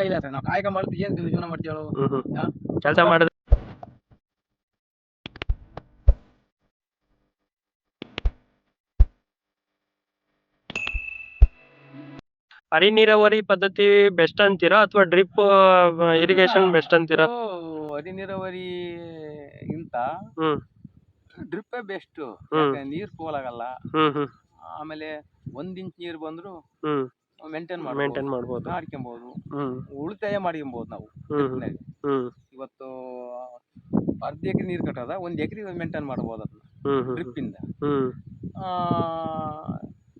ಕೈಲಿ ನಾವು ಕಾಯಕ ಮಾಡ್ತೀವಿ ಏನ್ ಜೀವನ ಮಾಡ್ತೀವಳು? ಕೆಲಸ ಮಾಡಿದ್ರೆ ಹನಿ ನೀರಾವರಿ ಪದ್ಧತಿ ಬೆಸ್ಟ್ ಅಂತೀರಾ ಅಥವಾ ಡ್ರಿಪ್ ಇರಿಗೇಷನ್ ಬೆಸ್ಟ್ ಅಂತೀರಾ? ಹರಿ ಹನಿ ನೀರಾವರಿ ಇಂತ ಡ್ರಿಪ್ ಬೆಸ್ಟ್. ನೀರ್ ಪೋಲಾಗಲ್ಲ ಆಮೇಲೆ ಒಂದ್ ಇಂಚ್ ನೀರ್ ಬಂದ್ರು ಹ್ಮ್ ಮೇಂಟೈನ್ ಮೇಂಟೈನ್ ಮಾಡ್ಬೋದು. ಹ್ಮ್. ಉಳಿತಾಯ ಮಾಡ್ಕೊಬಹುದು ನಾವು ಹ್ಮ್. ಹ್ಮ್ ಇವತ್ತು ಅರ್ಧ ಎಕರೆ ನೀರ್ ಕಟ್ಟದ ಒಂದ್ ಎಕರೆ ಮೇಂಟೈನ್ ಮಾಡ್ಬೋದು ಅದನ್ನ ಹ್ಮ್ ಹ್ಮ್ ಇಂದ. ಹ್ಮ್. ಆ,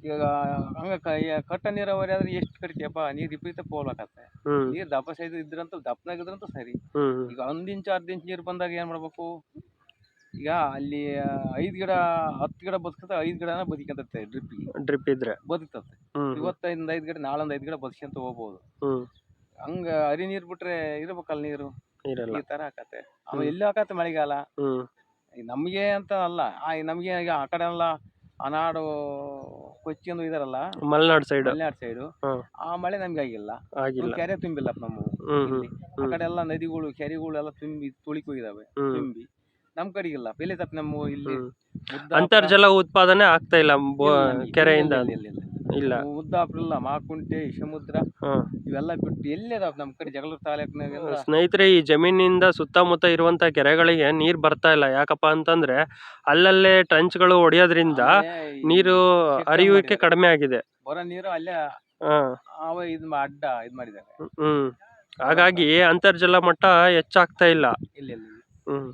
ಈಗ ಹಂಗ ಕ- ಕಟ್ಟ ನೀರಾವರಿ ಆದ್ರೆ ಎಷ್ಟು ಕಟ್ತೀಯಪ್ಪ ನೀರ್ ವಿಪರೀತ ಪೋಲಾಕತ್ತೆ ಹ್ಮ್. ನೀರ್ ದಪ್ಪ ಸೈಜ್ ಇದ್ರಂತೂ ದಪ್ಪನಾಗಿದ್ರಂತೂ ಸರಿ. ಹ್ಮ್. ಈಗ ಒಂದ್ ಇಂಚ್ ಅರ್ಧ ಇಂಚ್ ನೀರು ಬಂದಾಗ ಏನ್ ಮಾಡ್ಬೇಕು? ಈಗ ಅಲ್ಲಿ ಐದ್ ಗಿಡ ಹತ್ತು ಗಿಡ ಬದುಕತ್ತೆ ಐದ್ ಗಿಡನ ಬದುಕಂತತ್ತೆ ಡ್ರಿಪ್ಪಿಗೆ. ಡ್ರಿಪ್ ಇದ್ರೆ. ಬದುಕ್ತತೆ. ಹ್ಮ್ ಇವತ್ತೈದು ಐದ್ ಗಿಡ ನಾಳೊಂದು ಐದ್ ಗಿಡ ಬದ್ಕಂತ ಹೋಗ್ಬೋದು. ಹ್ಮ್. ಹಂಗ ಹರಿ ನೀರ್ ಬಿಟ್ರೆ ಇರ್ಬೇಕಲ್ಲ ನೀರು? ಇರಲ್ಲ. ಈ ತರ ಆಕತ್ತೆ. ಆಮೇಲೆ ಎಲ್ಲಿ ಆಕತ್ತೆ ಮಳೆಗಾಲ. ಹ್ಮ್. ನಮ್ಗೆ ಅಂತ ಅಲ್ಲ ಆ ನಮ್ಗೆ ಈಗ ಆ ಕಡೆ ಎಲ್ಲ ಅನಾಡು ಕೊಚ್ಚಿಂದು ಇದಾರಲ್ಲ? ಮಲೆನಾಡ್ ಸೈಡ್ ಮಲೆನಾಡು ಸೈಡು ಹ್ಮ್. ಆ ಮಳೆ ನಮ್ಗೆ ಆಗಿಲ್ಲ. ಆಗಿಲ್ಲ. ಕೆರೆ ತುಂಬಿಲ್ಲ ನಮ್ಮ ಹ್ಮ್ ಹ್ಮ್. ಇಲ್ಲಿ. ಆ ಕಡೆ ಎಲ್ಲ ನದಿಗಳು ಕೆರೆಗಳು ಎಲ್ಲ ತುಂಬಿ ತುಳಿಕ್ ಹೋಗಿದಾವೆ ಹ್ಮ್. ತುಂಬಿ. ನಮ್ ಇಲ್ಲ ಬೆಲೆ ತಪ್ಪ ನಮ್ಮ ಇಲ್ಲಿ. ಅಂತರ್ಜಲ ಉತ್ಪಾದನೆ ಆಗ್ತಾ ಇಲ್ಲ ಬೊ- ಇಲ್ಲ ನಮ್ಗೆ. ಕೆರೆಯಿಂದ ಇಲ್ಲ, ಇಲ್ಲ, ಇಲ್ಲ, ಇಲ್ಲ. ಇಲ್ಲ ಮಾಕುಂಟೆ ಸಮುದ್ರ. ಇವೆಲ್ಲ ಬಿಟ್ಟು ಎಲ್ಲಿ ಅದಾವ ನಮ್ ಕಡೆ ಜಗಳೂರು ತಾಲೂಕಿನಾಗೆಲ್ಲ ಸ್ನೇಹಿತರೆ ಈ ಜಮೀನಿಂದ ಸುತ್ತಮುತ್ತ ಇರುವಂತ ಕೆರೆಗಳಿಗೆ ನೀರ್ ಬರ್ತಾ ಇಲ್ಲ ಯಾಕಪ್ಪ ಅಂತಂದ್ರೆ ಅಲ್ಲಲ್ಲೇ ಟ್ರಂಚ್ಗಳು ಹೊಡೆಯೋದ್ರಿಂದ ಈ ನೀರು ಹರಿಯುವಿಕೆ. ಕಡಿಮೆ ಆಗಿದೆ ಬರೋ ನೀರು ಅಲ್ಲೇ ಹ ಅವ ಇದ್ ಮಾ- ಅಡ್ಡ ಇದ್ ಮಾಡಿದ್ದಾರೆ ಹ್ಮ್ ಹಾಗಾಗಿ ಅಂತರ್ಜಲ ಮಟ್ಟ ಹೆಚ್ಚಾಗ್ತಾ ಇಲ್ಲ ಇಲ್ಲ. ಹ್ಮ್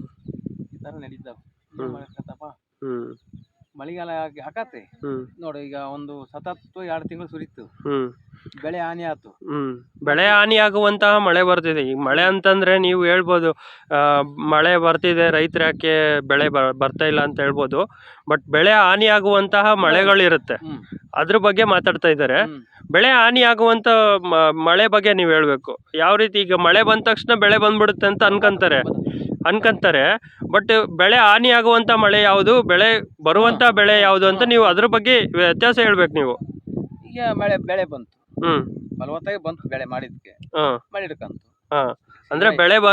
ತರ ನಡೀತಾವ ಹ್ಮ್. ಮಳೆಗಾಲ ಆಗಿ- ಆಕತ್ತೆ. ಹ್ಮ್. ನೋಡು ಈಗ ಒಂದು ಸತತ್ತು ಎರಡು ತಿಂಗಳು ಸುರಿತು. ಹ್ಮ್. ಬೆಳೆ ಹಾನಿ ಆತು. ಹ್ಮ್. ಬೆಳೆ ಹಾನಿಯಾಗುವಂತಹ ಮಳೆ ಬರ್ತಿದೆ. ಈಗ ಮಳೆ ಅಂತಂದ್ರೆ ನೀವು ಹೇಳ್ಬೋದು ಆ, ಮಳೆ ಬರ್ತಿದೆ ರೈತರ ಯಾಕೆ ಬೆಳೆ ಬ- ಬರ್ತಾ ಇಲ್ಲ ಅಂತ ಹೇಳ್ಬೋದು. ಬಟ್ ಬೆಳೆ ಹಾನಿಯಾಗುವಂತಹ ಮಳೆಗಳಿರುತ್ತೆ. ಹ್ಮ್. ಅದ್ರ ಬಗ್ಗೆ ಮಾತಾಡ್ತಾ ಇದ್ದಾರೆ. ಹ್ಮ್. ಬೆಳೆ ಹಾನಿಯಾಗುವಂತ ಆಗುವಂತ ಮಳೆ ಬಗ್ಗೆ ನೀವು ಹೇಳ್ಬೇಕು. ಯಾವ ರೀತಿ ಈಗ ಮಳೆ ಬಂದ ತಕ್ಷಣ ಬೆಳೆ ಬಂದ್ಬಿಡುತ್ತೆ ಅಂತ ಅನ್ಕೊಂತಾರೆ. ಅನ್ಕೊಂತಾರೆ. ಬಟ್ ಬೆಳೆ ಹಾನಿಯಾಗುವಂಥ ಮಳೆ ಯಾವುದು? ಬೆಳೆ ಬರುವಂತ ಬೆಳೆ ಯಾವುದು ಅಂತ ನೀವು ಅದ್ರ ಬಗ್ಗೆ ವ್ಯತ್ಯಾಸ ಹೇಳ್ಬೇಕು ನೀವು. ಈಗ ಮಳೆ ಬೆಳೆ ಬಂತು. ಹ್ಮ್. ಫಲವತ್ತಾಗಿ ಬಂತು ಬೆಳೆ ಮಾಡಿದ್ಕೆ ಹಾಂ. ಮಳೆ ಹಿಡ್ಕಂತು ಹಾ. ಅಂದ್ರೆ ಬೆಳೆ ಬ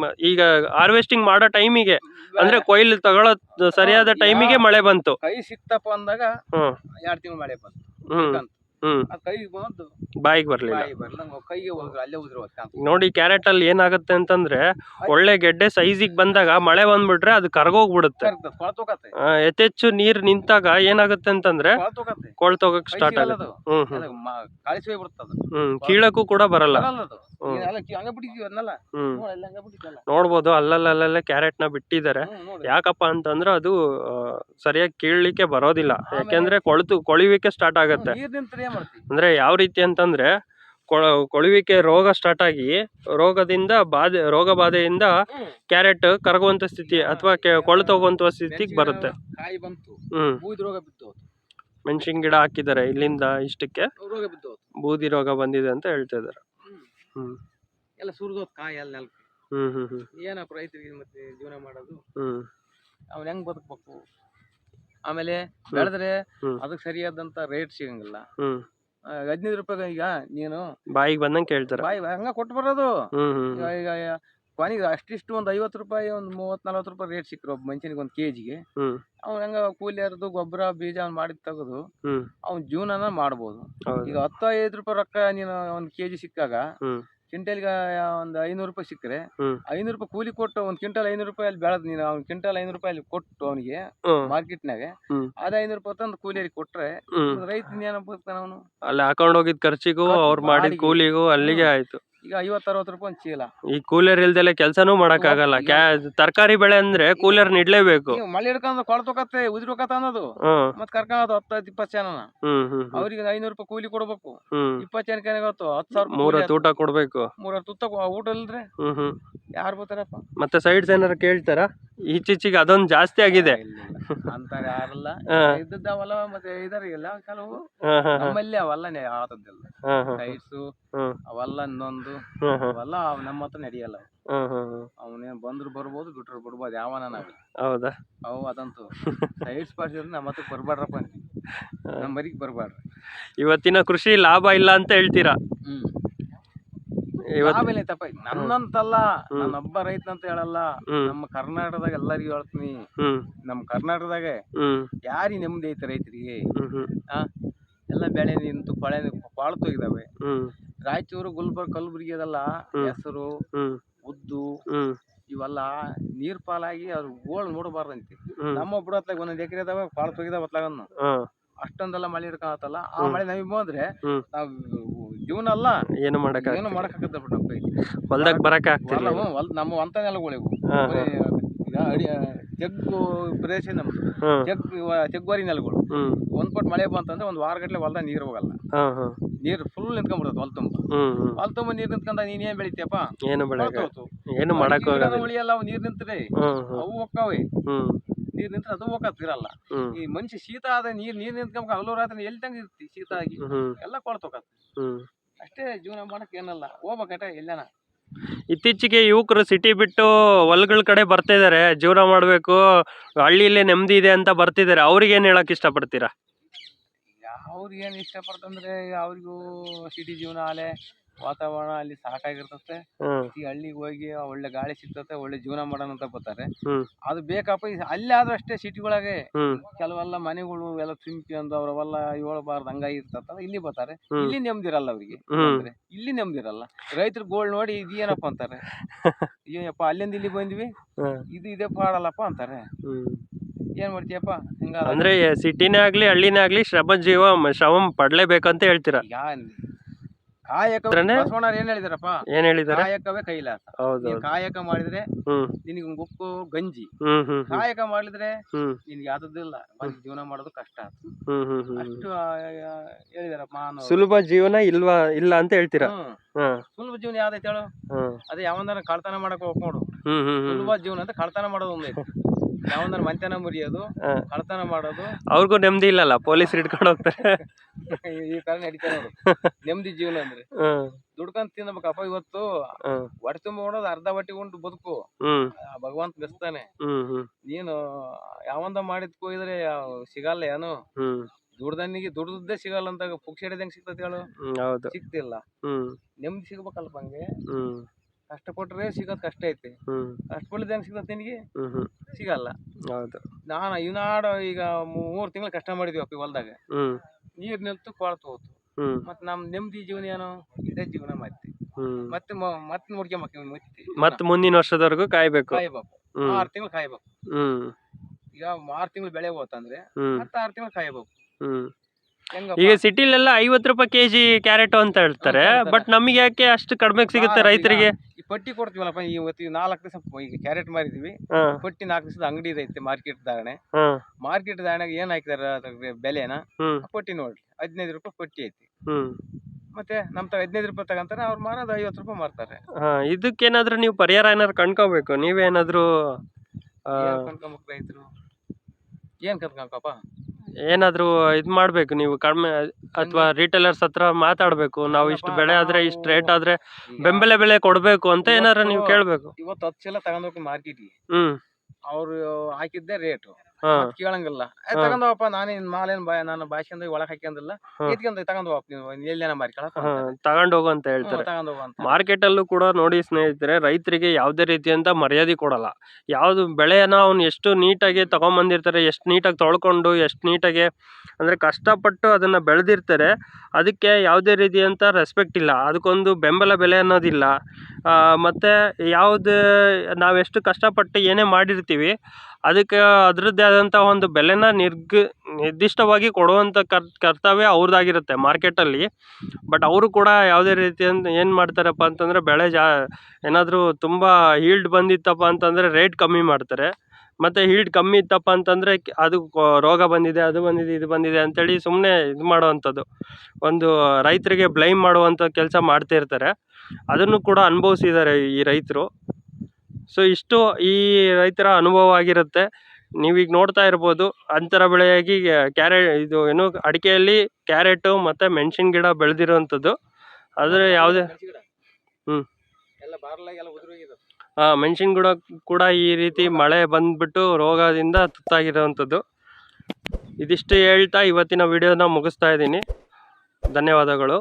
ಮ- ಈಗ ಹಾರ್ವೆಸ್ಟಿಂಗ್ ಮಾಡೋ ಟೈಮಿಗೆ ಅಂದ್ರೆ ಕೊಯ್ಲು ತಗೊಳ್ಳೋ ಸರಿಯಾದ ಟೈಮಿಗೆ ಮಳೆ ಬಂತು. ಕೈ ಸಿಕ್ತಪ್ಪ ಅಂದಾಗ ಹ್ಮ್. ಎರಡು ತಿಂಗಳು ಮಳೆ ಬಂತು. ಹ್ಮ್. ಹಿಡ್ಕಂತು. ಹ್ಮ್. ಆ ಕೈಗೆ ಬಂದು ಬಾಯಿಗೆ ಬರ್ಲಿಲ್ಲ. ಬಾಯಿ ಬರ್ಲಂಗ ಕೈಗೆ ಹೋದ್ರು ಅಲ್ಲೇ ಉದ್ರು ನೋಡಿ ಕ್ಯಾರೆಟ್ ಅಲ್ಲಿ ಏನಾಗುತ್ತೆ ಅಂತಂದ್ರೆ ಒಳ್ಳೆ ಗೆಡ್ಡೆ ಸೈಜಿಗೆ ಬಂದಾಗ ಮಳೆ ಬಂದ್ಬಿಟ್ರೆ ಅದು ಕರ್ಗೋಗ್ಬಿಡುತ್ತೆ. ಯಥೆಚ್ಚು ನೀರ್ ನಿಂತಾಗ ಏನಾಗುತ್ತೆ ಅಂತಂದ್ರೆ ಕೊಳ್ತೋಗಕ್ ಸ್ಟಾರ್ಟ್ ಆಗುತ್ತೆ. ಹ್ಮ್ ಹ್ಮ್. ಕಾಳಿಸಿ ಹ್ಮ್ ಕೀಳಕ್ಕೂ ಕೂಡ ಬರಲ್ಲ. ನೋಡ್ಬೋದು ಅಲ್ಲಲ್ಲಲ್ಲೇ ಕ್ಯಾರೆಟ್ನ ಬಿಟ್ಟಿದ್ದಾರೆ ಯಾಕಪ್ಪ ಅಂತಂದ್ರೆ ಅದು ಸರಿಯಾಗಿ ಕೀಳಲಿಕ್ಕೆ ಬರೋದಿಲ್ಲ. ಯಾಕೆಂದ್ರೆ ಕೊಳತು ಕೊಳಿವಿಕೆ ಸ್ಟಾರ್ಟ್ ಆಗುತ್ತೆ. ಅಂದ್ರೆ ಯಾವ ರೀತಿ ಅಂತಂದ್ರೆ ಕೊಳ- ಕೊಳುವಿಕೆ ರೋಗ ಸ್ಟಾರ್ಟ್ ಆಗಿ ರೋಗದಿಂದ ಬಾಧೆ ರೋಗ ಬಾಧೆಯಿಂದ ಕ್ಯಾರೆಟ್ ಕರಗುವಂತ ಸ್ಥಿತಿ ಅಥವಾ ಕೊಳತೋಗುವಂತ ಸ್ಥಿತಿಗೆ ಬರುತ್ತೆ. ಮೆಣಸಿನ ಗಿಡ ಹಾಕಿದ್ದಾರೆ ಇಲ್ಲಿಂದ ಇಷ್ಟಕ್ಕೆ. ಬೂದಿ ರೋಗ ಬಂದಿದೆ ಅಂತ ಹೇಳ್ತಾ ಇದ್ದಾರೆ. ಹ್ಮ್. ಎಲ್ಲ ಸುರಿದೋತ್ ಕಾಯಿ ಅಲ್ಲಿ ನೆಲಕ್ಕೆ. ಹ್ಮ್ ಹ್ಮ್ ಹ್ಮ್. ಏನಪ್ಪ ರೈತರಿಗೆ ಮತ್ತೆ ಜೀವನ ಮಾಡೋದು? ಹ್ಮ್. ಅವ್ನು ಹೆಂಗ್ ಬದುಕ್ಬೇಕು? ಆಮೇಲೆ ಬೆಳೆದ್ರೆ ಹ್ಮ್. ಅದಕ್ಕೆ ಸರಿಯಾದಂತ ರೇಟ್ ಸಿಗಂಗಿಲ್ಲ. ಹ್ಮ್. ಆ, ಹದಿನೈದು ರೂಪಾಯಿ ಈಗ ನೀನು ಬಾಯಿಗೆ ಬಂದಂಗೆ ಕೇಳ್ತಾರೆ. ಬಾಯಿ ಹಂಗ ಕೊಟ್ಟು ಬರೋದು. ಹ್ಮ್ ಹ್ಮ್. ಈಗ ಈಗ ಕೊನೆಗೆ ಅಷ್ಟಿಷ್ಟು ಒಂದು ಐವತ್ತು ರೂಪಾಯಿ ಒಂದು ಮೂವತ್ತು ನಲ್ವತ್ತು ರೂಪಾಯಿ ರೇಟ್ ಸಿಕ್ಕರು ಒಬ್ಬ ಮನುಷ್ಯನಿಗೆ ಒಂದು ಕೆಜಿಗೆ. ಹ್ಮ್. ಅವ್ನು ಹೆಂಗ ಕೂಲಿ ಹರಿದು ಗೊಬ್ಬರ ಬೀಜ ಅವ್ನು ಮಾಡಿದ್ ತೆಗೆದು ಹ್ಮ್. ಅವ್ನ ಜೀವನನ ಮಾಡ್ಬೋದು. ಹೌದು. ಈಗ ಹತ್ತು ಐದು ರೂಪಾಯಿ ರೊಕ್ಕ ನೀನು ಒಂದು ಕೆಜಿ ಸಿಕ್ಕಾಗ ಹ್ಮ್. ಕ್ವಿಂಟಲ್ಗೆ ಒಂದು ಐನೂರು ರೂಪಾಯಿ ಸಿಕ್ಕರೆ ಹ್ಮ್. ಐನೂರು ರೂಪಾಯಿ ಕೂಲಿ ಕೊಟ್ಟು ಒಂದು ಕ್ವಿಂಟಲ್ ಐನೂರು ರೂಪಾಯಿ ಅಲ್ಲಿ ಬೆಳೆದ್ ನೀನು ಅವ್ನು ಕ್ವಿಂಟಲ್ ಐನೂರು ರೂಪಾಯಿ ಅಲ್ಲಿ ಕೊಟ್ಟು ಅವನಿಗೆ ಹ್ಮ್. ಮಾರ್ಕೆಟ್ನಾಗೆ ಹ್ಮ್. ಅದ ಐನೂರು ರೂಪಾಯಿ ತಂದು ಕೂಲಿಯರಿಗೆ ಕೊಟ್ರೆ ಹ್ಮ್. ರೈತ ಏನಪ್ಪ ಅವನು? ಅಲ್ಲಿ ಹಾಕೊಂಡ್ ಹೋಗಿದ್ ಖರ್ಚಿಗೂ ಅವ್ರು ಮಾಡಿದ ಕೂಲಿಗೂ ಅಲ್ಲಿಗೆ ಆಯ್ತು. ಈಗ ಐವತ್ತು ಅರವತ್ತು ರೂಪಾಯಿ ಒಂದು ಚೀಲ. ಈ ಕೂಲರ್ ಇಲ್ದೆಲ್ಲ ಕೆಲ್ಸನೂ ಮಾಡಕ್ ಆಗಲ್ಲ ಕ್ಯಾ ತರಕಾರಿ ಬೆಳೆ ಅಂದ್ರೆ ಕೂಲರ್ ನೀಡ್ಲೇಬೇಕು ನೀವು ಮಳೆ ಹಿಡ್ಕೊಂಡು ಕೊಳ್ತೋಕತ್ತೆ ಉದಿರೋಕತ್ತ ಅನ್ನೋದು. ಹ್ಮ್ ಮತ್ತೆ ಕರ್ಕೊಂಡು ಹತ್ತು ಇಪ್ಪತ್ತು ಜನ ಹ್ಮ್ ಹ್ಮ್ ಹ್ಮ್. ಅವ್ರಿಗೆ ಐನೂರು ರೂಪಾಯಿ ಕೂಲಿ ಕೊಡ್ಬೇಕು. ಹ್ಮ್. ಇಪ್ಪತ್ತು ಜನಕ್ಕೆ ಏನಾಗತ್ತು ಹತ್ತು ಸಾವಿರ ರೂಪಾಯಿ ಮೂರ ಕೂಲಿ ಊಟ ಕೊಡ್ಬೇಕು. ಆಯ್ತು. ಮೂರ ತುತ್ತ ಊಟ ಇಲ್ರಿ ಹ್ಮ್ ಹ್ಮ್. ಯಾರು ಬರ್ತಾರಪ್ಪ? ಮತ್ತೆ ಸೈಡ್ಸ್ ಏನಾರ ಕೇಳ್ತಾರ? ಈಚೀಚೆಗೆ ಅದೊಂದ್ ಜಾಸ್ತಿ ಆಗಿದೆ. ಅಂತಾರೆ ಯಾರಲ್ಲ. ಹಾ. ಇದ್ದದ್ದವಲ್ಲ ಮತ್ತೆ ಇದಾರೆ ಎಲ್ಲ ಕೆಲವು. ಹಾ ಹಾ ಹಾ. ನಮ್ಮಲ್ಲಿ ಅವೆಲ್ಲ ಹ್ಮ್ ಅವೆಲ್ಲ ಇನ್ನೊಂದು. ಅವೆಲ್ಲ ನಮ್ಮ ಹತ್ರ ನಡೆಯಲ್ಲ. ಅವನೇನ್ ಬಂದ್ರು ಬರ್ಬೋದು ಬಿಟ್ರು ಬಿಡ್ಬೋದು ಯಾವನ ನಾವ್. ಹೌದಾ? ಅವು ಅದಂತೂ. ಟೈಟ್ಸ್ ಪಾರ್ಸ್ ನಮ್ಮ ಹತ್ರ ಬರ್ಬಾರ್ದಪ್ಪ ನಮ್ಮ ಮರಿಗೆ ಬರ್ಬಾರ್ದು ಇವತ್ತಿನ ಕೃಷಿ ಲಾಭ ಇಲ್ಲ ಅಂತ ಹೇಳ್ತೀರಾ? ಹ್ಮ್. ಆಮೇಲೆ ತಪ್ಪ ನನ್ನಂತಲ್ಲ ನನ್ನೊಬ್ಬ ನಾನೊಬ್ಬ ರೈತ ಅಂತ ಹೇಳಲ್ಲ. ನಮ್ಮ ಕರ್ನಾಟಕದಾಗ ಎಲ್ಲರಿಗೂ ಹೇಳ್ತೀನಿ. ನಮ್ಮ ಕರ್ನಾಟಕದಾಗ ಯಾರಿ ನೆಮ್ಮದಿ ಐತೆ ರೈತರಿಗೆ? ಎಲ್ಲ ಬೆಳೆ ನಿಂತು ಕೊಳೆ ಕೊಳ್ತು ಇದಾವೆ ರಾಯಚೂರು ಗುಲ್ಬರ್ಗ ಕಲಬುರಗಿ ಅದೆಲ್ಲ ಹೆಸರು ಉದ್ದು ಇವೆಲ್ಲ ನೀರ್ ಪಾಲಾಗಿ ಅದ್ರ ಗೋಳ್ ನೋಡಬಾರ್ದಂತೆ. ನಮ್ಮ ಬುಡತ್ಲಾಗ ಒಂದೊಂದ್ ಎಕರೆ ಅದಾವ ಪಾಳು ಹೋಗಿದಾವ ಹೊತ್ಲಾಗನ್ನು. ಹಾ. ಅಷ್ಟೊಂದೆಲ್ಲ ಮಳೆ ಹಿಡ್ಕೊಳತ್ತಲ್ಲ ಆ ಮಳೆ ನಮಗೆ ಬಂದ್ರೆ. ನಾವು ಜೀವನ ಅಲ್ಲ ಏನು ಮಾಡಕ್ ಏನು ಮಾಡಕ್ಕಾಗತ್ತ ಬಿಟ್ಟು ನಮ್ಮ ಕೈ ಹೊಲ್ದಾಗ ಬರಕ್ ಹೊಲ ಆಗ್ತಿರ್ಲಿಲ್ಲ ನಮ್ಮ ಅಂತ ನೆಲಗಳಿವು. ಈಗ ಅಡಿ ತೆಗ್ಗು ಪ್ರದೇಶ ನಮ್ದು ತೆಗ್ಗುವರಿ ನೆಲಗಳು. ಹ್ಮ್. ಒಂದ್ ಪಟ್ ಮಳೆ ಬಂತಂದ್ರೆ ಒಂದ್ ವಾರ ಗಟ್ಲೆ ಹೊಲ್ದಾಗ ನೀರ್ ಹೋಗಲ್ಲ. ಹಾ ಹಾ. ನೀರ್ ಫುಲ್ ನಿಂತ್ಕೊಂಡ್ಬಿಡುತ್ತೆ ಹೊಲ ತುಂಬ. ಹ್ಮ್ ಹ್ಮ್. ಹೊಲ ತುಂಬ ನೀರ್ ನಿಂತ್ಕೊಂಡ ನೀನ್ ಏನ್ ಬೆಳಿತೀಯಪ್ಪ? ಏನು ಬೆಳಕ ಹೊರ್ಟೋತು. ಏನು ಮಾಡಕ್ ಅಡಿಕೆ ಗಿಡನೂ ಹೋಗೋದಿಲ್ಲ ಉಳಿಯಲ್ಲ ಅವು ನೀರ್ ನಿಂತ್ರೆ. ಹ್ಮ್ ಹ್ಮ್. ಅವು ಹೋಗ್ತಾವೆ ಹ್ಮ್. ನೀರ್ ನಿಂತ್ರೆ ಅದು ಹೋಗತ್ತಿರಲ್ಲ ಹ್ಮ್. ಈ ಮನುಷ್ಯ ಶೀತ ಆದ ನೀರ್ ನೀರ್ ನಿಂತ್ಕೊಂಡ್ ಹಗಲು ರಾತ್ರಿ ಎಲ್ಲಿ ತಂಗ ಇರ್ತಿ ಶೀತ ಆಗಿ? ಎಲ್ಲಾ ಎಲ್ಲ ಹ್ಮ್. ಅಷ್ಟೇ ಜೀವನ ಮಾಡಕ್ ಏನಲ್ಲ. ಹೋಗ್ಬೇಕಟ ಎಲ್ಲನ ಇತ್ತೀಚೆಗೆ ಯುವಕರು ಸಿಟಿ ಬಿಟ್ಟು ಹೊಲ್ಗಳ ಕಡೆ ಬರ್ತಾ ಇದಾರೆ ಜೀವನ ಮಾಡಬೇಕು ಹಳ್ಳಿಲೇ ನೆಮ್ಮದಿ ಇದೆ ಅಂತ ಬರ್ತಿದ್ದಾರೆ. ಅವ್ರಿಗೆ ಏನ್ ಹೇಳಕ್ ಇಷ್ಟಪಡ್ತೀರಾ? ಅವ್ರಿಗೆ ಏನ್ ಇಷ್ಟಪಡ್ತಂದ್ರೆ ಅವ್ರಿಗೂ ಸಿಟಿ ಜೀವನ ಅಲೆ ವಾತಾವರಣ ಅಲ್ಲಿ ಸಾಕಾಗಿರ್ತತೆ ಈ ಹಳ್ಳಿಗೆ ಹೋಗಿ ಒಳ್ಳೆ ಗಾಳಿ ಸಿಗ್ತತೆ ಒಳ್ಳೆ ಜೀವನ ಮಾಡೋಣ ಅಂತ ಬರ್ತಾರೆ. ಅದು ಬೇಕಪ್ಪ ಅಲ್ಲಿ ಆದ್ರೂ ಅಷ್ಟೇ ಸಿಟಿ ಒಳಗೆ. ಹ್ಮ್. ಕೆಲವೆಲ್ಲ ಮನೆಗಳು ಎಲ್ಲ ತುಂಬಿ ಅಂದು ಅವ್ರವೆಲ್ಲ ಏಳಬಾರ್ದು ಹಂಗಾಗಿ ಇಲ್ಲಿ ಬರ್ತಾರೆ. ಇಲ್ಲಿ ನೆಮ್ಮದಿರಲ್ಲ ಅವ್ರಿಗೆ. ಇಲ್ಲಿ ನೆಮ್ಮದಿರಲ್ಲ. ರೈತರು ಗೋಳ್ ನೋಡಿ ಇದೇನಪ್ಪ ಅಂತಾರೆ. ಏನಪ್ಪ ಅಲ್ಲಿಂದ ಇಲ್ಲಿ ಬಂದ್ವಿ. ಇದು ಇದೆ ಪಾಡಲ್ಲಪ್ಪ ಅಂತಾರೆ. ಏನ್ ಮಾಡ್ತೀಯಪ್ಪ? ಹಿಂಗ ಅಂದ್ರೆ ಸಿಟಿನೇ ಆಗ್ಲಿ ಹಳ್ಳಿನೇ ಆಗ್ಲಿ ಶ್ರಮ ಜೀವ ಶ್ರಮ ಪಡ್ಲೇಬೇಕಂತ ಹೇಳ್ತೀರಾ? ಕಾಯಕ ಬಸವಣ್ಣವ್ರು ಏನ್ ಹೇಳಿದಾರಪ್ಪ? ಏನ್ ಹೇಳಿದಾರೆ? ಕಾಯಕವೇ ಕೈಲಾಸ. ಹೌದು ನೀನ್ ಕಾಯಕ ಮಾಡಿದ್ರೆ ಹ್ಮ್. ನಿನಗೆ ಗುಕ್ಕು ಗಂಜಿ. ಹ್ಮ್ ಹ್ಮ್ ಹ್ಮ್. ಕಾಯಕ ಮಾಡಿದ್ರೆ ನಿನ್ಗೆ ಯಾವ್ದಿಲ್ಲ ಬಂದ್ ಜೀವನ ಮಾಡೋದು ಕಷ್ಟ ಹ್ಮ್ ಹ್ಮ್ ಹ್ಮ್ ಅಷ್ಟು ಆ, ಆ, ಹೇಳಿದಾರಪ್ಪ ಮಾನವರು. ಸುಲಭ ಜೀವನ ಇಲ್ವಾ ಇಲ್ಲ ಅಂತ ಹೇಳ್ತೀರಾ? ಹ್ಮ್. ಹ್ಮ್ ಸುಲಭ ಜೀವನ ಯಾವ್ದೈತೆ ಹೇಳು? ಹ್ಮ್ ಅದೇ ಯಾವಂದಾರ ಕಳ್ತನ ಮಾಡಕ್ ಹೋಗ್ ನೋಡು. ಹ್ಮ್ ಹ್ಮ್ ಹ್ಮ್. ಸುಲಭ ಜೀವನ ಅಂತ ಕಳ್ತನ ಮಾಡೋದು ಒಂದೈತಿ. ಯಾವಂದಾರ ಮುರಿಯೋದು. ಕಳ್ತನ ಮಾಡೋದು. ಅವ್ರಿಗೂ ನೆಮ್ಮದಿ ಇಲ್ಲಲ್ಲ ಪೊಲೀಸ್ ಹಿಡ್ಕೊಂಡು ಹೋಗ್ತಾರೆ. ಈ- ತರ ನಡೀತಾ ನೋಡು. ನೆಮ್ಮದಿ ಜೀವನ ಅಂದ್ರೆ. ದುಡ್ಕೊಂಡ್ ತಿನ್ಬೇಕಪ್ಪ ಇವತ್ತು. ಹೊಟ್ಟೆ ತುಂಬ ಉಣ್ಣೋದು ಅರ್ಧ ಹೊಟ್ಟೆ ಉಂಟು ಬದುಕು. ಭಗವಂತ ಬೆಸ್ತಾನೆ ನೀನು ಯಾವಂದ ಮಾಡಿದ್ ಕೊಯ್ದ್ರೆ ಸಿಗಲ್ಲ ಏನು? ದುಡ್ದನಿಗೆ ದುಡ್ದದ್ದೇ ಸಿಗಲ್ಲ ಅಂತ ಪುಕ್ಷ ಹಿಡಿದಂಗೆ ಸಿಗ್ತದೆ ಹೇಳು. ಸಿಗ್ತಿಲ್ಲ. ನೆಮ್ಮದಿ ಸಿಗ್ಬೇಕಲ್ಪ ಹಂಗೆ. ಹ್ಮ್ ಕಷ್ಟಪಟ್ರೆ ಸಿಗೋದ್ ಕಷ್ಟ ಐತಿ. ಹ್ಮ್. ಕಷ್ಟಪಟ್ಟಿದ್ದ ಹೆಂಗ್ ಸಿಗ್ತದೆ ನಿನಗೆ? ಹ್ಮ್. ಹ್ಮ್ ಸಿಗಲ್ಲ. ಹೌದು. ನಾನು ಇವನಾಡು ಈಗ ಮೂರು ತಿಂಗಳು ಕಷ್ಟ ಮಾಡಿದ್ವಿ ಅಪ್ಪಿ ಹೊಲ್ದಾಗ. ಹ್ಮ್. ನೀರ್ ನಿಲ್ತು ಕೊಳತು ಹೋತು ಹ್ಮ್. ಮತ್ ನಮ್ ನೆಮ್ಮದಿ ಜೀವನ ಏನು? ಇದೇ ಜೀವನ ಮತ್ತೆ. ಹ್ಮ್. ಮತ್ತೆ ಮ- ಮತ್ತೆ ಮತ್ತೆ. ಮತ್ ಮುಂದಿನ ವರ್ಷದವರೆಗೂ ಕಾಯ್ಬೇಕು. ಕಾಯ್ಬೇಕು. ಹ್ಮ್. ಆರು ತಿಂಗಳು ಕಾಯ್ಬೇಕು. ಹ್ಮ್. ಈಗ ಆರು ತಿಂಗಳು ಬೆಳೆ ಹೋತಂದ್ರೆ ಹ್ಮ್. ಮತ್ತೆ ಆರು ತಿಂಗಳು ಕಾಯ್ಬೇಕು. ಹ್ಮ್. ಈಗ ಸಿಟಿಲೆಲ್ಲ ಐವತ್ತು ರೂಪಾಯಿ ಕೆಜಿ ಕ್ಯಾರೆಟ್ ಅಂತ ಹೇಳ್ತಾರೆ. ಬಟ್ ನಮಗೆ ಯಾಕೆ ಅಷ್ಟು ಕಡಿಮೆ ಸಿಗುತ್ತೆ ರೈತರಿಗೆ? ಈ ಪಟ್ಟಿ ಕೊಡ್ತೀವಲ್ಲಪ್ಪ ಇವತ್ತು ನಾಲ್ಕು ದಿವಸ ಈಗ ಕ್ಯಾರೆಟ್ ಮಾರಿದೀವಿ. ಪಟ್ಟಿ ನಾಲ್ಕು ದಿವಸದ ಅಂಗಡಿ ಐತೆ ಮಾರ್ಕೆಟ್ ಹಾ. ಮಾರ್ಕೆಟ್ ಧಾರಣೆಗೆ ಏನ್ ಹಾಕಿದಾರ ಅದ್ರ ಬೆಲೆನ? ಪಟ್ಟಿ ನೋಡ್ರಿ ಹದಿನೈದು ರೂಪಾಯಿ ಪಟ್ಟಿ ಐತಿ. ಹ್ಮ್. ಮತ್ತೆ ನಮ್ ತ ಹದಿನೈದು ರೂಪಾಯಿ ತಗಂತಾರೆ ಅವ್ರು ಮಾರೋದು ಐವತ್ತು ರೂಪಾಯಿ ಮಾರ್ತಾರೆ. ಇದಕ್ಕೇನಾದ್ರೂ ನೀವು ಪರಿಹಾರ ಏನಾದ್ರು ಕಂಡ್ಕೋಬೇಕು? ನೀವೇನಾದ್ರೂ ಕನ್ಕೊಂಬೇಕು ರೈತರು? ಏನ್ ಕನ್ಕೊಂಕಪ್ಪ ಏನಾದ್ರೂ ಇದು ಮಾಡಬೇಕು ನೀವು ಕಡಿಮೆ ಅಥವಾ ರಿಟೇಲರ್ಸ್ ಹತ್ರ ಮಾತಾಡಬೇಕು ನಾವು ಇಷ್ಟು ಬೆಳೆ ಆದ್ರೆ ಇಷ್ಟು ರೇಟ್ ಆದ್ರೆ ಬೆಂಬಲ ಬೆಲೆ ಕೊಡ್ಬೇಕು ಅಂತ ಏನಾದ್ರು ನೀವು ಕೇಳಬೇಕು. ಇವತ್ತು ಹತ್ತು ಚೀಲ ತಗೊಂಡೋಗಿ ಮಾರ್ಕೆಟ್ಗೆ. ಹ್ಮ್. ಅವ್ರು ಹಾಕಿದ್ದೆ ರೇಟು ಕೇಳಂಗಿಲ್ಲ. ಏ ಹೋಗಪ್ಪ ತಗೊಂಡೋಗಪ್ಪ ನಾನೇನ್ ಮಾಲೇನ್ ಬಾಯ ನಾನು ಭಾಷೆಂದ ಒಳಗ್ ಹಾಕ್ಯಂದಿಲ್ಲ. ಹಾ. ತಗೊಂಡ್ವಪ್ಪ ತಗೊಂಡ್ ಹೋಗಪ್ಪ ನೀವು ಎಲ್ಲೇನ ತಗೊಂಡ್ ಹೋಗು ಅಂತ ಹೇಳ್ತಾರೆ. ತಗೊಂಡ್ ಹೋಗು ಅಂತ. ಮಾರ್ಕೆಟ್ ಅಲ್ಲೂ ಕೂಡ ನೋಡಿ ಸ್ನೇಹಿತರೆ ರೈತರಿಗೆ ಯಾವುದೇ ರೀತಿಯಂತ ಮರ್ಯಾದೆ ಕೊಡಲ್ಲ. ಯಾವ್ದು ಬೆಳೆಯನ್ನ ಅವ್ನು ಎಷ್ಟು ನೀಟಾಗಿ ತಗೊಂಬಂದಿರ್ತಾರೆ ಎಷ್ಟು ನೀಟಾಗಿ ತೊಳ್ಕೊಂಡು ಎಷ್ಟು ನೀಟಾಗಿ ಅಂದ್ರೆ ಕಷ್ಟಪಟ್ಟು ಅದನ್ನ ಬೆಳೆದಿರ್ತಾರೆ ಅದಕ್ಕೆ ಯಾವುದೇ ರೀತಿಯಂತ ರೆಸ್ಪೆಕ್ಟ್ ಇಲ್ಲ. ಅದಕ್ಕೊಂದು ಬೆಂಬಲ ಬೆಲೆ ಅನ್ನೋದಿಲ್ಲ. ಆ, ಮತ್ತೆ ಯಾವ್ದು ನಾವೆಷ್ಟು ಕಷ್ಟಪಟ್ಟು ಏನೇ ಮಾಡಿರ್ತೀವಿ ಅದಕ್ಕೆ ಅದರದ್ದೇ ಆದಂಥ ಒಂದು ಬೆಲೆನ ನಿರ್ಗ್, ನಿರ್ದಿಷ್ಟವಾಗಿ ಕೊಡುವಂಥ ಕರ್, ಕರ್ತವ್ಯ ಅವ್ರದ್ದಾಗಿರುತ್ತೆ ಮಾರ್ಕೆಟಲ್ಲಿ. ಬಟ್ ಅವರು ಕೂಡ ಯಾವುದೇ ರೀತಿಯಿಂದ ಏನು ಮಾಡ್ತಾರಪ್ಪ ಅಂತಂದರೆ ಬೆಳೆ ಜಾ, ಏನಾದರೂ ತುಂಬ ಹೀಲ್ಡ್ ಬಂದಿತ್ತಪ್ಪ ಅಂತಂದರೆ ರೇಟ್ ಕಮ್ಮಿ ಮಾಡ್ತಾರೆ. ಮತ್ತು ಹೀಲ್ಡ್ ಕಮ್ಮಿ ಇತ್ತಪ್ಪ ಅಂತಂದರೆ ಅದು ರೋಗ ಬಂದಿದೆ, ಅದು ಬಂದಿದೆ, ಇದು ಬಂದಿದೆ ಅಂತೇಳಿ ಸುಮ್ಮನೆ ಇದು ಮಾಡುವಂಥದ್ದು. ಒಂದು ರೈತರಿಗೆ ಬ್ಲೈಮ್ ಮಾಡುವಂಥ ಕೆಲಸ ಮಾಡ್ತಿರ್ತಾರೆ. ಅದನ್ನು ಕೂಡ ಅನುಭವಿಸಿದ್ದಾರೆ ಈ ರೈತರು. ಸೊ ಇಷ್ಟು ಈ ರೈತರ ಅನುಭವ ಆಗಿರುತ್ತೆ. ನೀವೀಗ ನೋಡ್ತಾ ಇರ್ಬೋದು ಅಂತರ ಬೆಳೆಯಾಗಿ ಕ್ಯಾರೆ ಇದು ಏನು ಅಡಿಕೆಯಲ್ಲಿ ಕ್ಯಾರೆಟು ಮತ್ತು ಮೆಣಸಿನ ಗಿಡ ಬೆಳೆದಿರುವಂಥದ್ದು. ಆದರೆ ಯಾವುದೇ ಹ್ಞೂ ಹಾಂ ಮೆಣಸಿನ ಗಿಡ ಕೂಡ ಈ ರೀತಿ ಮಳೆ ಬಂದ್ಬಿಟ್ಟು ರೋಗದಿಂದ ತುತ್ತಾಗಿರುವಂಥದ್ದು. ಇದಿಷ್ಟು ಹೇಳ್ತಾ ಇವತ್ತಿನ ವಿಡಿಯೋನ ಮುಗಿಸ್ತಾ ಇದ್ದೀನಿ. ಧನ್ಯವಾದಗಳು.